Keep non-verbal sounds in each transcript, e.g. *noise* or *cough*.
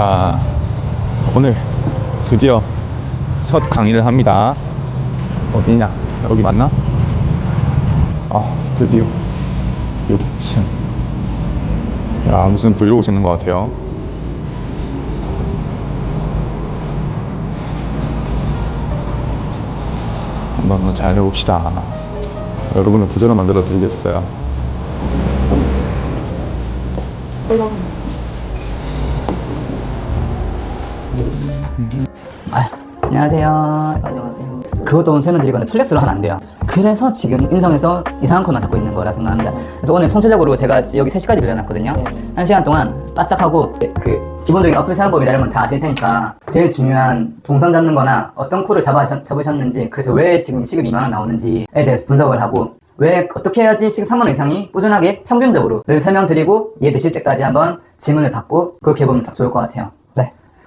자, 오늘 드디어 첫 강의를 합니다. 어디냐? 여기 맞나? 아, 스튜디오 6층. 야, 무슨 브이로그 찍는 것 같아요. 한번 잘 해봅시다. 여러분을 부자로 만들어 드리겠어요. 안녕하세요. 안녕하세요. 그것도 오늘 설명드리거나 플렉스로 하면 안 돼요. 그래서 지금 인성에서 이상한 콜만 잡고 있는 거라 생각합니다. 그래서 오늘 총체적으로 제가 여기 3시까지 빌려놨거든요. 한 시간 동안 바짝하고 그 기본적인 어플 사용법이 나름은 다 아실 테니까 제일 중요한 동선 잡는 거나 어떤 콜을 잡아, 잡으셨는지 그래서 왜 지금 시급 2만원 나오는지에 대해서 분석을 하고 왜 어떻게 해야지 시급 3만원 이상이 꾸준하게 평균적으로 늘 설명드리고 이해되실 때까지 한번 질문을 받고 그렇게 해보면 딱 좋을 것 같아요.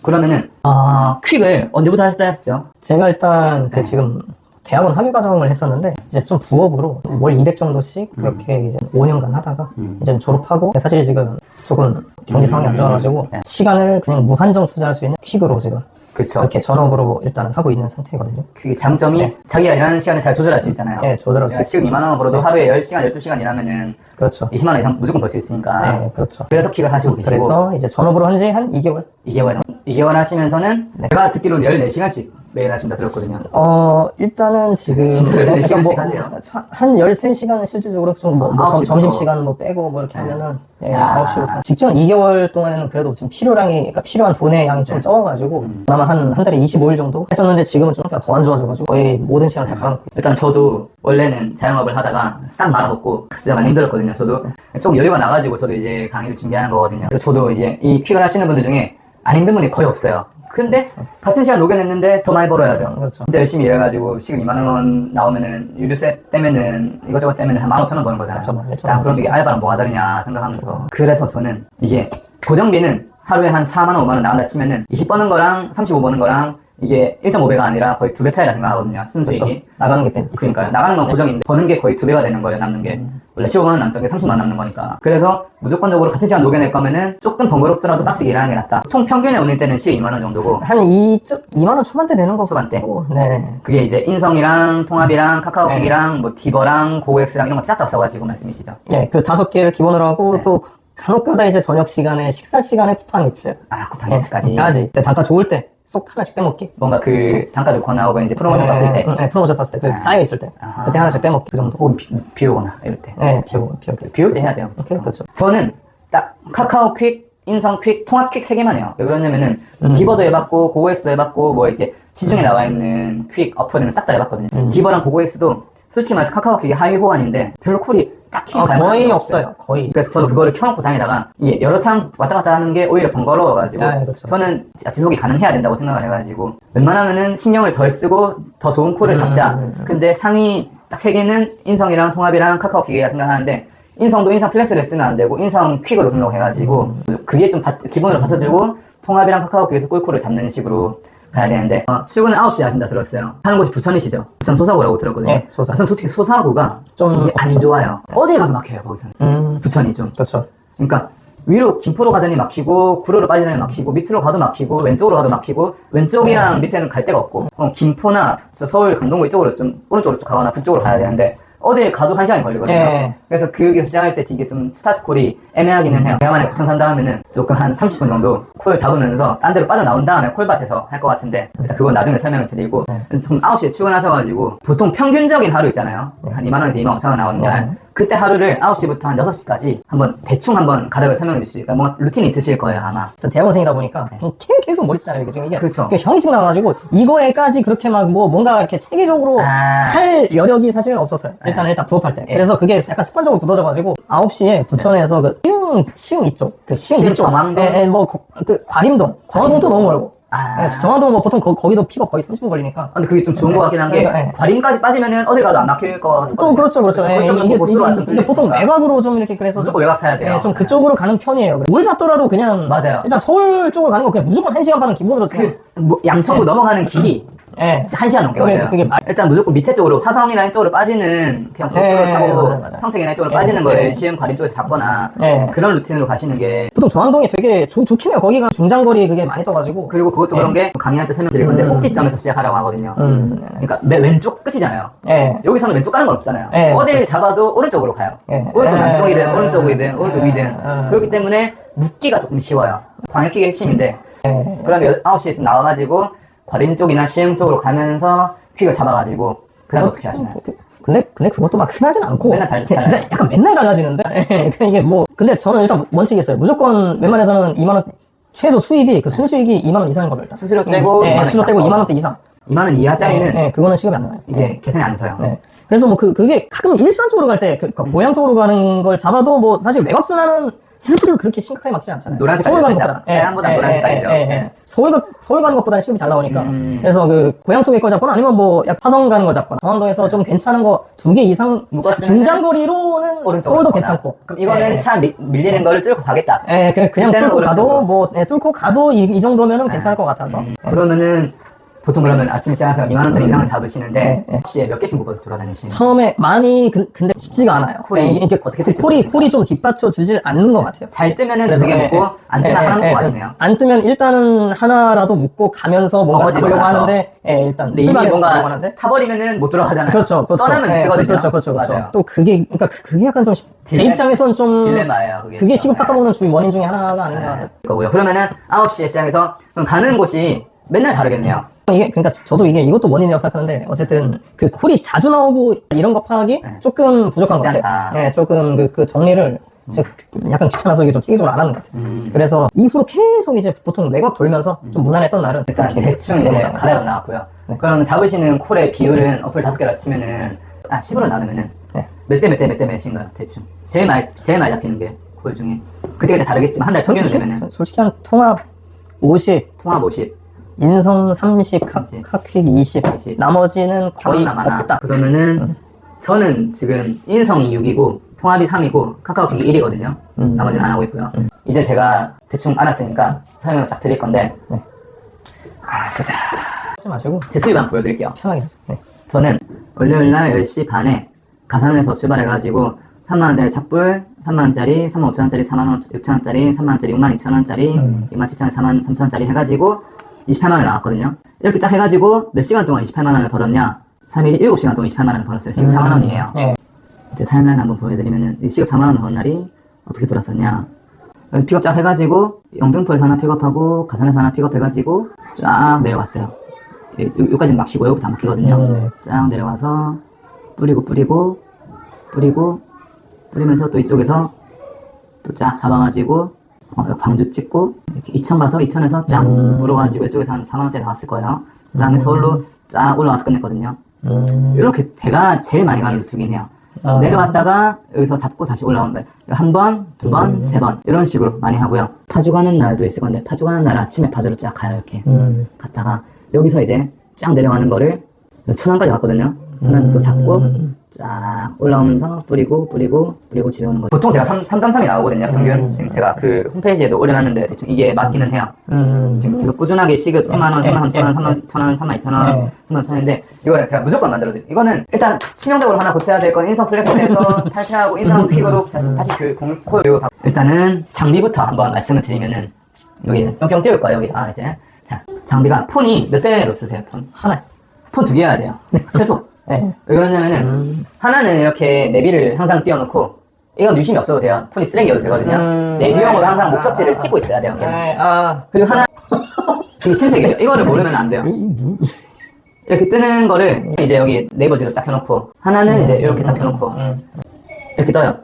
네. 그러면은 아 퀵을 언제부터 하셨다 했었죠? 제가 일단 그 지금 대학원 학위 과정을 했었는데 이제 좀 부업으로 월 200 정도씩 그렇게 이제 5년간 하다가 이제 졸업하고 사실 지금 조금 경제 상황이 안 좋아가지고 네. 시간을 그냥 무한정 투자할 수 있는 퀵으로 지금 그쵸. 그렇게 전업으로 일단은 하고 있는 상태거든요. 그 장점이 네. 자기가 일하는 시간을 잘 조절할 수 있잖아요. 네, 조절할 수 내가 시급 2만 원 벌어도 하루에 10시간, 12시간 일하면은 그렇죠. 20만 원 이상 무조건 벌 수 있으니까. 네, 그렇죠. 그래서 킥을 하시고 계시고 그래서 이제 전업으로 한 지 한 2개월? 2개월 2개월 하시면서는 제가 듣기로는 14시간씩 매일 하신다 들었거든요. 어, 일단은 지금. 진짜 14시간씩 약간 뭐 하네요. 한 13시간 실질적으로 좀 뭐, 뭐 아홉 점- 시부터. 점심시간 뭐 빼고 뭐 이렇게 하면은, 예, 야. 9시부터. 직전 2개월 동안에는 그래도 좀 필요량이, 그러니까 필요한 돈의 양이 네. 좀 적어가지고, 음. 아마 한, 한 달에 25일 정도 했었는데 지금은 좀 더 안 좋아져가지고 거의 모든 시간을 다 갈아놓고. 일단 저도 원래는 자영업을 하다가 싹 말아먹고 진짜 많이 힘들었거든요. 저도 좀 여유가 나가지고 저도 이제 강의를 준비하는 거거든요. 그래서 저도 이제 이 퀵을 하시는 분들 중에 안 힘든 분이 거의 없어요. 근데 같은 시간 녹여냈는데 더 많이 벌어야죠. 그렇죠. 진짜 열심히 일해가지고 시급 2만 원 나오면은 유류세 떼면은 이것저것 떼면은 한 15,000원 버는 거잖아요. 그렇죠, 맞아요. 야, 그럼 이게 알바랑 뭐가 다르냐 생각하면서 그래서 저는 이게 고정비는 하루에 한 4만 원, 5만 원 나온다 치면은 20 버는 거랑 35 버는 거랑 이게 1.5배가 아니라 거의 두 배 차이라 생각하거든요. 순수익이. 그렇죠. 나가는 게 있으니까. 그러니까 나가는 건 고정인데 버는 게 거의 두 배가 되는 거예요 남는 게 원래 15만 원 남던 게 30만 원 남는 거니까 그래서 무조건적으로 같은 시간 녹여낼 거면은 조금 번거롭더라도 빡시게 일하는 게 낫다 총 평균에 오는 때는 시급 2만 원 정도고 한 2, 2만 원 초반대 되는 거 초반대. 같고, 네. 그게 이제 인성이랑 통합이랑 카카오톡이랑 뭐 디버랑 고엑스랑 이런 거 싹 다 써가지고 말씀이시죠 네, 그 다섯 개를 기본으로 하고 네. 또 간혹가다 이제 저녁 시간에 식사 시간에 쿠팡 있죠. 아 쿠팡이츠까지 까지. 단가 좋을 때 쏙 하나씩 빼먹기. 뭔가 그 단가 좋고 나오고 이제 프로모션 봤을 때 네, 네, 프로모션 떴을 때, 그 아. 쌓여 있을 때, 아하. 그때 하나씩 빼먹기 그 정도. 혹은 비, 비 오거나 이럴 때 네, 비오고, 비오고. 비올 때 해야 돼요 오케이, 그렇죠. 저는 딱 카카오 퀵, 인성 퀵, 통합 퀵 세 개만 해요. 왜 그러냐면은 음. 디버도 해봤고 고고엑스도 해봤고 뭐 이렇게 시중에 나와 있는 퀵 어플은 싹 다 해봤거든요. 음. 디버랑 고고엑스도 솔직히 말해서 카카오 퀵이 하위 호환인데 별로 콜이 딱히 아, 갈만한 거의 게 없어요, 거의. 그래서 저도 그거를 켜놓고 다니다가 이게 여러 창 왔다 갔다 하는 게 오히려 번거로워가지고 아, 그렇죠. 저는 지속이 가능해야 된다고 생각을 해가지고 웬만하면은 신경을 덜 쓰고 더 좋은 콜을 잡자. 음, 음. 근데 상위 딱세 개는 인성이랑 통합이랑 카카오 퀵이라 생각하는데 인성도 인성 플렉스를 쓰면 안 되고 인성 퀵으로 등록해가지고 그게 좀 바- 기본으로 받쳐주고 통합이랑 카카오 퀵에서 꿀콜을 잡는 식으로 가야 되는데 어, 출근은 9시에 하신다 들었어요. 사는 곳이 부천이시죠? 부천 소사구라고 들었거든요. 네, 소사. 전 솔직히 소사구가 좀좀안 없죠. 좋아요. 어딜 가도 막혀요 거기서는. 음, 부천이 좀. 그렇죠. 그러니까 위로 김포로 가자니 막히고 구로로 빠지자니 막히고 밑으로 가도 막히고 왼쪽으로 가도 막히고 왼쪽이랑 네. 밑에는 갈 데가 없고 어, 김포나 저 서울 강동구 이쪽으로 좀 오른쪽으로 쭉 가거나 북쪽으로 가야 되는데 어딜 가도 한 시간이 걸리거든요. 예. 그래서 그 시작할 때 되게 좀 스타트 콜이 애매하기는 해요. 대만에 부천 산다 하면은 조금 한 30분 정도 콜 잡으면서 딴 데로 빠져나온 다음에 콜밭에서 할 것 같은데 일단 그건 나중에 설명을 드리고 네. 좀 9시에 출근하셔가지고 보통 평균적인 하루 있잖아요. 한 2만 원에서 2만 5천 원 나오는 날. 네. 그때 하루를 9시부터 한 6시까지 한번 대충 한번 가닥을 설명해 주시니까 뭔가 루틴이 있으실 거예요 아마 일단 대학원생이다 보니까 그냥 계- 계속 머리 쓰잖아요, 이게 지금 이게. 네. 그렇죠. 이게 형식 나가지고 이거에까지 그렇게 막 뭐 뭔가 이렇게 체계적으로 아. 할 여력이 사실 없었어요. 일단 일단 부업할 때. 예. 그래서 그게 약간 습관적으로 굳어져가지고 9시에 부천에서 그 시흥 시흥 이쪽 그 시흥 시흥 이쪽 정왕동? 예, 예, 뭐그 과림동 정왕동도 너무 멀고. 아. 예, 정왕동 뭐 보통 거, 거기도 픽업 거의 30분 걸리니까. 근데 그게 좀 좋은 것 같긴 한 게 그러니까, 예. 과림까지 빠지면은 어디 가도 안 막힐 것 같거든요 또 그렇죠, 그렇죠. 예, 그쪽은 이게, 좀 이게 보통. 외곽으로 좀 이렇게 그래서 무조건 외곽 사야 돼요 예, 좀 그쪽으로 가는 편이에요. 뭘 잡더라도 그냥 맞아요. 일단 서울 쪽으로 가는 거 그냥 무조건 한 시간 반은 기본으로 그 뭐, 양천구 네. 넘어가는 길이 예. 한 시간 넘게 그게- 걸려요. 그게 말- 일단 무조건 밑에 쪽으로 화성이나 이쪽으로 빠지는 그냥 예, 고속도로 예, 타고 맞아요, 맞아요. 평택이나 이쪽으로 예, 빠지는 예. 거를 시흥 과림 쪽에서 잡거나 예. 그런 루틴으로 가시는 게 보통 중앙동이 되게 좋, 좋긴 해요. 거기가 중장거리 그게 많이 떠가지고. 그리고 그것도 그런 게 강의할 때 설명드릴 건데 음. 꼭지점에서 시작하라고 하거든요. 음. 그러니까 맨 왼쪽 끝이잖아요. 예. 여기서는 왼쪽 가는 건 없잖아요. 예. 어딜 잡아도 오른쪽으로 가요. 예. 오른쪽 예. 남쪽이든 예. 오른쪽 위든 오른쪽 예. 위든 예. 그렇기 때문에 묶기가 조금 쉬워요. 광역킥의 핵심인데 예. 그러면 9시에 좀 나와가지고 과림 쪽이나 시흥 쪽으로 가면서 퀵을 잡아가지고 그 다음 어떻게 하시나요? 그- 근데 근데 그것도 막 흔하진 않고 맨날 달- 제- 진짜 약간 맨날 달라지는데 *laughs* 예, 이게 뭐 근데 저는 일단 원칙이 있어요 무조건 웬만해서는 2만 원 최소 수입이 그 순수익이 2만 원 이상인 걸로 일단 수수료 떼고 예, 2만 원 수수료 이상. 떼고 2만 원대 이상 2만 원 이하짜리는 예, 그거는 시급이 안 나와요 이게 계산이 안 서요. 네. 그래서 뭐 그, 그게 가끔 일산 쪽으로 갈 때, 그, 그 고향 쪽으로 가는 걸 잡아도 뭐 사실 외곽순환은 생각보다 그렇게 심각하게 막지 않잖아요. 노란색 서울 가는. 것보다. 해안보다 노란색깔이죠. 서울, 가- 서울 가는 것보다는 시급이 잘 나오니까. 음. 그래서 그 고향 쪽에 걸 잡거나 아니면 뭐 약 화성 가는 걸 잡거나 강원도에서 좀 괜찮은 거 두 개 이상 묶었으면은 중장거리로는 오른쪽으로 서울도 가거나. 괜찮고. 그럼 이거는 예, 차 밀, 밀리는 거를 뚫고 가겠다. 예, 그냥, 그냥 그때는 뚫고 가도 오른쪽으로. 뭐, 예, 뚫고 가도 이, 이 정도면은 괜찮을 것 같아서. 그러면은 보통 그러면 아침 시간에 2만 원짜리 이상을 잡으시는데 네, 네. 혹시 몇 개씩 묶어서 돌아다니시는 처음에 많이 그, 근데 쉽지가 않아요. 콜이 예, 이게 어떻게 그 될지 콜이. 콜이 좀 뒷받쳐 주질 않는 것 같아요. 잘 뜨면은 두개 예, 묶고 예, 안 예, 뜨면 하나 예, 묶고 예. 가시네요. 안 뜨면 일단은 하나라도 묶고 가면서 뭔가 잡으려고 가서. 하는데, 예, 일단 근데 이미 뭔가 하는데. 타버리면은 못 들어가잖아요. 그렇죠, 그렇죠. 떠나면 예, 뜨거든요. 그렇죠, 그렇죠, 그렇죠. 맞아요. 또 그게, 그러니까 그- 그게 약간 좀, 제 입장에선 좀, 딜레마예요. 그게, 그게 시급 네. 깎아먹는 주 원인 중에 하나가 아닌가. 네, 거고요. 그러면은 9시에 시작해서 그럼 가는 곳이 맨날 다르겠네요. 이게 그러니까 저도 이게 이것도 원인이라고 생각하는데 어쨌든 그 콜이 자주 나오고 이런 거 파악이 조금 부족한 것 같아요. 않다. 네, 조금 그, 그 정리를 제가 약간 귀찮아서 이게 좀 체계적으로 안 하는 것 같아요. 음. 그래서 이후로 계속 이제 보통 외곽 돌면서 좀 무난했던 날은 일단 이렇게 대충 이제. 가래가 나왔고요. 그럼 잡으시는 콜의 비율은 어플 다섯 개를 치면은 아 10으로 나누면은 네. 몇 대 몇 대 몇 대 몇인가요? 대충 제일 많이 제일 많이 잡히는 게 콜 중에 그때그때 다르겠지만 한 달 평균 솔직히, 되면은 솔- 솔직히 한 통합 50, 통합 50, 인성 30, 카, 30. 카퀵 20, 20. 나머지는 거의 남아나. 없다. 그러면은 저는 지금 인성이 6이고 통합이 3이고 카카오톡이 1이거든요. 음. 나머지는 안 하고 있고요. 이제 제가 대충 알았으니까 설명을 쫙 드릴 건데 아, 보자. 하지 마시고 제 수입 한번 보여드릴게요. 편하게 하세요. 네. 저는 월요일 날 10시 반에 가산에서 출발해가지고 3만원짜리 착불, 3만원짜리, 3만 5천원짜리, 4만 6천원짜리, 3만원짜리, 6만 2천원짜리, 음. 2만 7천원짜리, 4만 3천원짜리 해가지고 28만 원이 나왔거든요. 이렇게 쫙 해가지고 몇 시간 동안 28만 원을 벌었냐? 3일이 7시간 동안 28만 원을 벌었어요. 시급 4만 원이에요. 네. 이제 타임라인 한번 보여드리면은 이 시급 4만 원 나온 날이 어떻게 돌았었냐 여기 픽업 쫙 해가지고 영등포에서 하나 픽업하고 가산에서 하나 픽업해가지고 쫙 내려왔어요 요, 요까지 막히고 여기 다 막히거든요 음, 네. 쫙 내려와서 뿌리고 뿌리고 뿌리고 뿌리면서 또 이쪽에서 또 쫙 잡아가지고 어, 광주 찍고 이렇게 이천 가서 이천에서 쫙 음. 물어가지고 이쪽에서 한 4만 원짜리 나왔을 거예요 그 다음에 서울로 쫙 올라와서 끝냈거든요 음. 이렇게 제가 제일 많이 가는 루트긴 해요. 아. 내려왔다가 여기서 잡고 다시 올라온다. 한 번, 두 번, 세 번. 이런 식으로 많이 하고요. 파주 가는 날도 있을 건데, 파주 가는 날 아침에 파주로 쫙 가요, 이렇게. 음. 갔다가, 여기서 이제 쫙 내려가는 거를 천안까지 갔거든요. 천안에서 또 잡고, 쫙 올라오면서 뿌리고, 뿌리고, 뿌리고 집에 오는 거죠. 보통 제가 3, 3.3이 나오거든요, 평균. 지금 제가 그 홈페이지에도 올려놨는데, 대충 이게 맞기는 해요. 음. 지금 계속 꾸준하게 시급 3만원, 3만 3천 원, 3만 2천원, 3만 2천원, 네. 3만 2천원인데 이거는 제가 무조건 만들어드려요. 이거는 일단 치명적으로 하나 고쳐야 될 건 인성 플렉스에서 *laughs* 탈퇴하고 인성 퀵으로 다시, 다시 그 공코 그리고 바- 일단은 장비부터 한번 말씀을 드리면은 여기 뿅뿅 띄울 거예요, 여기다 이제. 자, 장비가 폰이 몇 대로 쓰세요, 폰? 하나. 폰두 개여야 돼요. 최소. 네. 왜 그러냐면은 하나는 이렇게 내비를 항상 띄워놓고 이건 유심히 없어도 돼요. 폰이 쓰레기여도 되거든요. 음. 내비용으로 네. 항상 목적지를 찍고 있어야 돼요. 걔는. 네, 아. 그리고 하나 *laughs* 되게 신세계예요. 이거를 모르면 안 돼요. 이렇게 뜨는 거를 이제 여기 네이버 지도 딱 켜놓고 하나는 이제 이렇게 딱 켜놓고 음. 이렇게 떠요.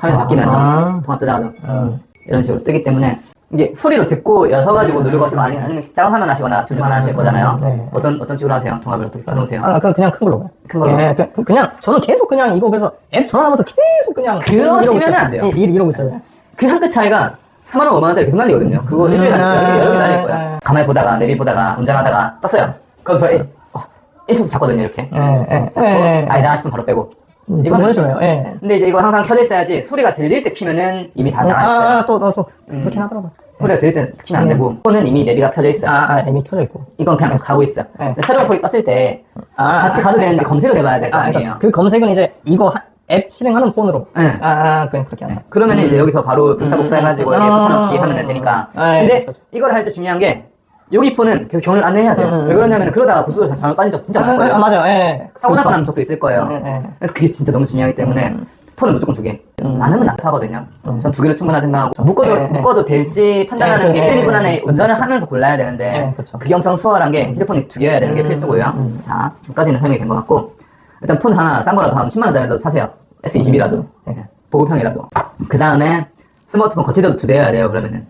화면이 바뀌면서 아. 통화 뜨다가도 음. 이런 식으로 뜨기 때문에 이게 소리로 듣고 여서 가지고 누르고 하시고 아니면 아니면 작은 화면 하시거나 둘중 하나 하실 거잖아요. 네. 어떤 어떤 식으로 하세요? 통화를 어떻게 켜놓으세요? 아, 그 그냥 큰 걸로. 큰 걸로? 예, 그, 그냥 저는 계속 그냥 이거 그래서 앱 전화하면서 계속 그냥 그러시면은. 예, 이- 이러고 있어요. 그 한 끗 차이가 4만 원, 5만 원짜리 계속 날리거든요. 그거 일주일에 음, 한 여러 개, 날릴 아, 거예요. 아. 가만히 보다가 내비 보다가 운전하다가 떴어요. 그럼 저희 어, 1초도 잡거든요 이렇게. 예, 예, 잡고. 아니다 싶으면 바로 빼고 이거 이거는 보여줘요. 예. 근데 이제 이거 항상 켜져 있어야지 소리가 들릴 때 키면은 이미 다 나가 있어요. 아, 또, 또, 또. 그렇긴 하더라고요. 소리가 들릴 때 키면 안 되고 폰은 이미 내비가 켜져 있어요. 아, 아, 이미 켜져 있고. 이건 그냥 계속 가고 있어. 네. 근데 새로운 폴이 떴을 때 아, 같이 가도 되는지 검색을 해봐야 될 거 아, 아니에요. 그러니까 그 검색은 이제 이거 하- 앱 실행하는 폰으로. 네. 아, 아, 그냥 그렇게 한다. 그러면 은 이제 여기서 바로 복사 복사해가지고 음. 이렇게 아. 붙여넣기 하면 되니까. 아, 예, 근데 그렇죠. 이걸 할 때 중요한 게 여기 폰은 계속 경을 안내해야 돼요. 음, 음, 왜 그러냐면 그러다가 고속도로 잘못 빠진 적 진짜 아, 많거든요. 아, 맞아요. 예. 사고 날 뻔한 적도 있을 거예요. 예, 예. 그래서 그게 진짜 너무 중요하기 때문에 폰은 무조건 두 개. 음. 많으면 납하거든요. 전두 개를 충분하다 생각하고 묶어도 예, 예. 묶어도 될지 판단하는 예, 게 예, 1, 2분 예. 안에 운전을 하면서 골라야 되는데 예, 그쵸. 그게 엄청 수월한 게 휴대폰이 두 개여야 되는 게 음, 필수고요. 음. 자, 여기까지는 설명이 된 것 같고 일단 폰 하나 싼 거라도 한 10만 원짜리라도 사세요. S20이라도 예. 보급형이라도. 그 다음에 스마트폰 거치대도 두 대여야 돼요. 그러면은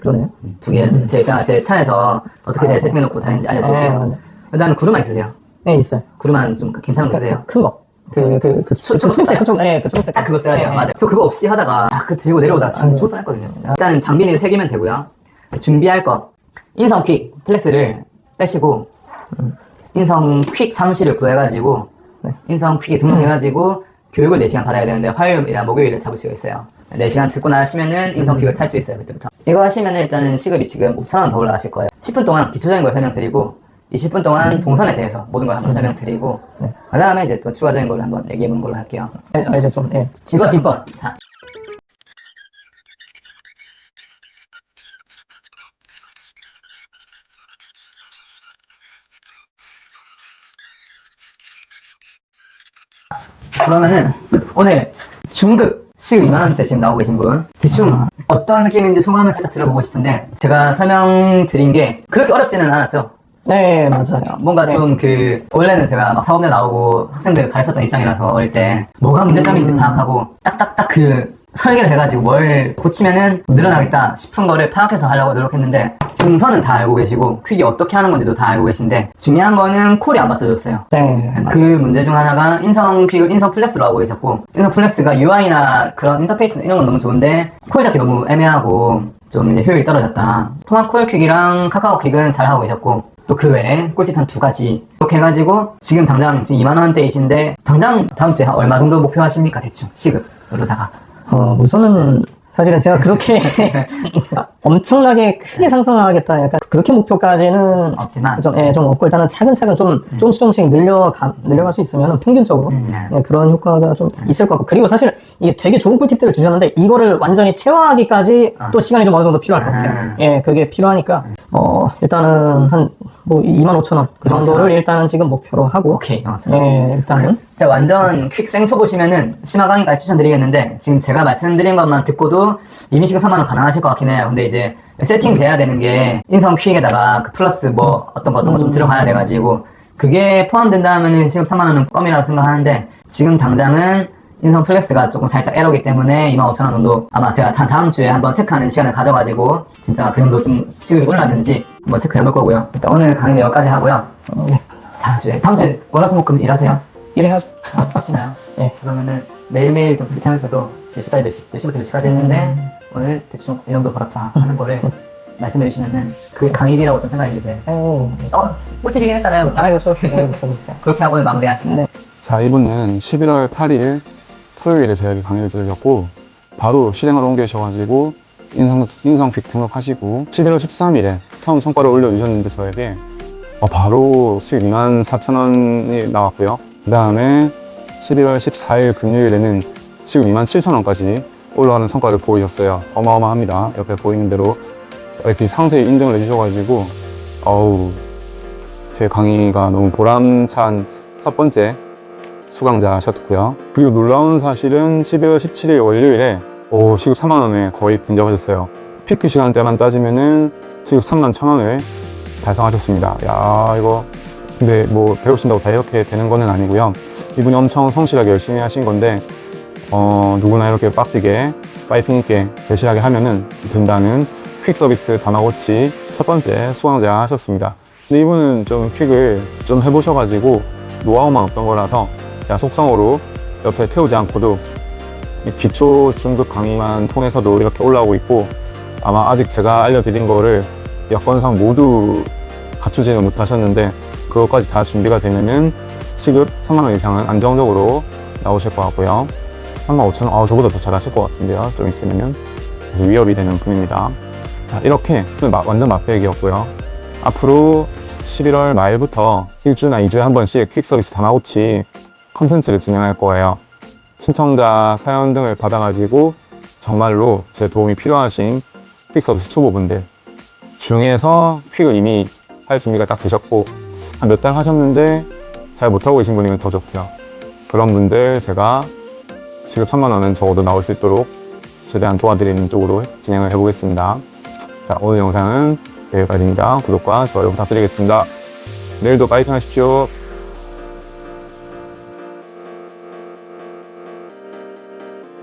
그러네요. 두 개. 제가 제 차에서 어떻게 제 세팅해놓고 다니는지 아, 알려드릴게요. 네. 그다음에 구루만 있으세요. 예, 있어요. 구루만 좀 괜찮은 거 쓰세요. 큰 거. 그, 그, 그, 그, 초- 그, 초록색. 초록색, 그쪽, 예, 그 초록색. 딱 그거 써야 돼요. 예, 맞아요. 저 그거 없이 하다가 아, 그 들고 내려오다가 죽, 아이고. 죽을 뻔 했거든요. 일단 장비는 세 개면 되고요. 준비할 것 인성 퀵 플렉스를 빼시고 인성 퀵 사무실을 구해가지고 네. 인성 퀵에 등록해가지고 교육을 4시간 받아야 되는데 화요일이랑 목요일에 잡으시고 있어요. 4시간 듣고 나시면은 인성 퀵을 탈 수 있어요. 그때부터. 이거 하시면은 일단은 시급이 지금 5천원 더 올라가실 거예요. 10분 동안 기초적인 걸 설명드리고 20분 동안 동선에 대해서 모든 걸 한번 설명드리고 네. 그 다음에 이제 또 추가적인 걸 한번 얘기해보는 걸로 할게요. 예, 어, 이제 좀, 예. 진짜 진짜 비법. 자. 그러면은 오늘 중급 시급 2만 원대 지금 나오고 계신 분. 대충 어떤 느낌인지 소감을 살짝 들어보고 싶은데 제가 설명드린 게 그렇게 어렵지는 않았죠. 네, 맞아요. 뭔가 좀 그 원래는 제가 막 사업대 나오고 학생들 가르쳤던 입장이라서 어릴 때 뭐가 문제점인지 파악하고 딱딱딱 그 설계를 해가지고 뭘 고치면은 늘어나겠다 싶은 거를 파악해서 하려고 노력했는데 동선은 다 알고 계시고 퀵이 어떻게 하는 건지도 다 알고 계신데 중요한 거는 콜이 안 맞춰졌어요. 네, 그 문제 중 하나가 인성 퀵을 인성 플렉스로 하고 계셨고 인성 플렉스가 UI나 그런 인터페이스 이런 건 너무 좋은데 콜 잡기 너무 애매하고 좀 이제 효율이 떨어졌다. 통합 콜 퀵이랑 카카오 퀵은 잘 하고 계셨고 또그 외에 꿀팁 한 두 가지 이렇게 해가지고 지금 당장 지금 2만 원대이신데 당장 다음 주에 얼마 정도 목표하십니까 대충 시급으로다가 어, 우선은 사실은 제가 그렇게 *laughs* 엄청나게 크게 상승하겠다 약간 그렇게 목표까지는 없지만 좀, 예, 좀 없고 일단은 차근차근 좀 조금씩 조금씩 늘려가, 늘려갈 수 있으면 평균적으로 음, 네. 예, 그런 효과가 좀 있을 것 같고 그리고 사실 이게 되게 좋은 꿀팁들을 주셨는데 이거를 완전히 체화하기까지 아. 또 시간이 좀 어느 정도 필요할 것 같아요. 아. 예, 그게 필요하니까 어 일단은 한 뭐 2만 5천 원그25,000 정도를 원. 일단은 지금 목표로 하고 오케이 어, 자. 예, 일단은 자, 완전 퀵 생초 보시면은 심화 강의까지 추천드리겠는데 지금 제가 말씀드린 것만 듣고도 이미 시급 3만 원 가능하실 것 같긴 해요. 근데 이제 세팅 돼야 되는 게 인성 퀵에다가 그 플러스 뭐 어떤 거 어떤 거 좀 들어가야 돼가지고 그게 포함된다 하면은 시급 3만 원은 껌이라고 생각하는데 지금 당장은 인성 플렉스가 조금 살짝 에러기 때문에 2만 5천 원 정도 아마 제가 다 다음 주에 한번 체크하는 시간을 가져가지고 진짜 그 정도 좀 시급이 올랐는지 한번 체크해 볼 거고요. 일단 오늘 강의는 여기까지 하고요. 어, 네. 다음 주에 다음 주에 월화수목금 일하세요? 이래가지고 아, 하시나요? 예. 그러면은 매일매일 좀 귀찮으셔도 몇 시까지 몇 시, 몇 시부터 몇 시까지 했는데 오늘 대충 이 정도 벌었다 하는 거를 말씀해 주시면은 그 강의비라고 좀 생각이 드세요. 어, 어, 꿀팁이긴 했잖아요. 아이고 저 네, 그렇게 하고 오늘 마무리하시면 네. 자, 이분은 11월 8일 토요일에 저에게 강의를 들으셨고 바로 실행을 옮기셔가지고 인성, 인성픽 등록하시고 11월 13일에 처음 성과를 올려주셨는데 저에게 어, 바로 수익 2만 4천 원이 나왔고요. 그 다음에 11월 14일 금요일에는 수익 2만 7천 원까지 올라가는 성과를 보이셨어요. 어마어마합니다. 옆에 보이는 대로 이렇게 상세히 인증을 해주셔가지고 어우 제 강의가 너무 보람찬 첫 번째 수강자셨고요. 그리고 놀라운 사실은 12월 17일 월요일에 오, 시급 4만 원에 거의 근접하셨어요. 피크 시간대만 따지면은 시급 3만 1천 원을 달성하셨습니다. 야 이거 근데 뭐 배우신다고 다 이렇게 되는 거는 아니고요. 이분이 엄청 성실하게 열심히 하신 건데 어, 누구나 이렇게 빡시게 파이팅 있게 열실하게 하면은 된다는 퀵 서비스 다마고치 첫 번째 수강자 하셨습니다. 근데 이분은 좀 퀵을 좀 해보셔가지고 노하우만 없던 거라서 그냥 속성으로 옆에 태우지 않고도 이 기초 중급 강의만 통해서도 이렇게 올라오고 있고 아마 아직 제가 알려드린 거를 여건상 모두 갖추지는 못하셨는데 그것까지 다 준비가 되면은 시급 3만 원 이상은 안정적으로 나오실 것 같고요. 35,000원, 아, 저보다 더 잘하실 것 같은데요. 좀 있으면은. 위협이 되는 분입니다. 자, 이렇게 마- 완전 맛배기였고요. 앞으로 11월 말부터 1주나 2주에 한 번씩 퀵 서비스 다마고치 컨텐츠를 진행할 거예요. 신청자 사연 등을 받아가지고 정말로 제 도움이 필요하신 퀵 서비스 초보분들 중에서 퀵을 이미 할 준비가 딱 되셨고 한 몇 달 하셨는데 잘 못하고 계신 분이면 더 좋고요. 그런 분들 제가 지급 천만 원은 적어도 나올 수 있도록 최대한 도와드리는 쪽으로 진행을 해보겠습니다. 자, 오늘 영상은 여기까지입니다. 구독과 좋아요 부탁드리겠습니다. 내일도 파이팅 하십시오.